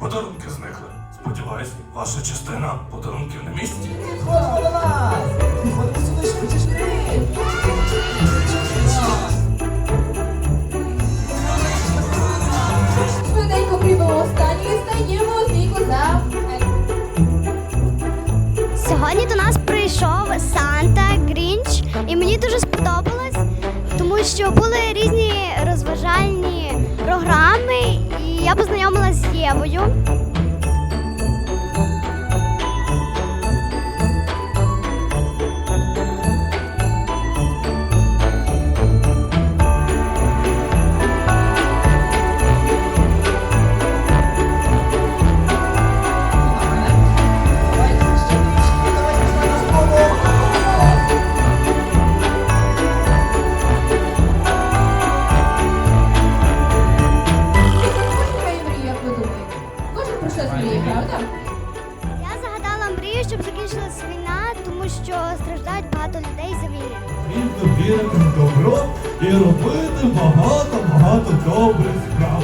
Подарунки зникли. Сподіваюсь, ваша частина подарунків на місці. Підходимо до нас! Підходимо сюди швидше швидше! Швиденько прибимо останню і стаємо у стійку за. Сьогодні до нас прийшов Санта Грінч, і мені дуже сподобалось, тому що були різні розважальні познайомилася мріє, правда? Я загадала мрію, щоб закінчилась війна, тому що страждають багато людей за війни. Потрібно вірити в добро і робити багато-багато добрих справ.